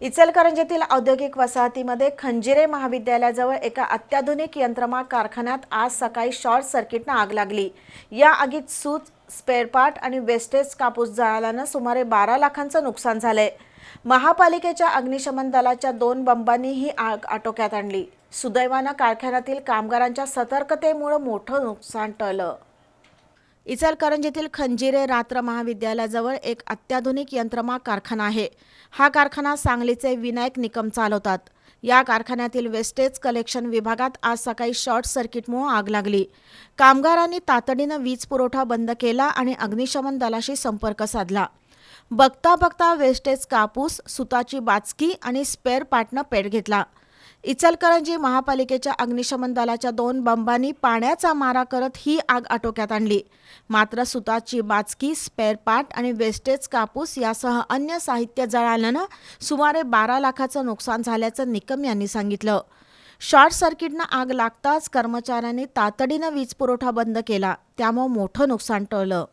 इचलकरंजीतील औद्योगिक वसाहतीमध्ये खंजिरे महाविद्यालयाजवळ एका अत्याधुनिक यंत्रमा कारखान्यात आज सकाळी शॉर्ट सर्किटनं आग लागली. या आगीत सूत स्पेअरपार्ट आणि वेस्टेज कापूस जळाल्यानं सुमारे बारा लाखांचं नुकसान झालंय. महापालिकेच्या अग्निशमन दलाच्या दोन बंबांनी ही आग आटोक्यात आणली. सुदैवानं कारखान्यातील कामगारांच्या सतर्कतेमुळे मोठं नुकसान टळलं. इचलकरंजीतील खंजिरे रात्र महाविद्यालयाजवळ एक अत्याधुनिक यंत्रमा कारखाना आहे. हा कारखाना सांगलीचे विनायक निकम चालवतात. या कारखान्यातील वेस्टेज कलेक्शन विभागात आज सकाळी शॉर्ट सर्किटमुळे आग लागली. कामगारांनी तातडीनं वीज पुरवठा बंद केला आणि अग्निशमन दलाशी संपर्क साधला. बघता बघता वेस्टेज कापूस सुताची बाचकी आणि स्पेअर पार्टनं पेट घेतला. इचलकरंजी महापालिकेच्या अग्निशमन दलाच्या दोन बंबांनी पाण्याचा मारा करत ही आग आटोक्यात आणली. मात्र सुताची बाचकी स्पेअर पार्ट आणि वेस्टेज कापूस यासह अन्य साहित्य जळाल्यानं सुमारे बारा लाखाचं नुकसान झाल्याचं निकम यांनी सांगितलं. शॉर्ट सर्किटनं आग लागताच कर्मचाऱ्यांनी तातडीनं वीज पुरवठा बंद केला. त्यामुळे मोठं नुकसान टळलं.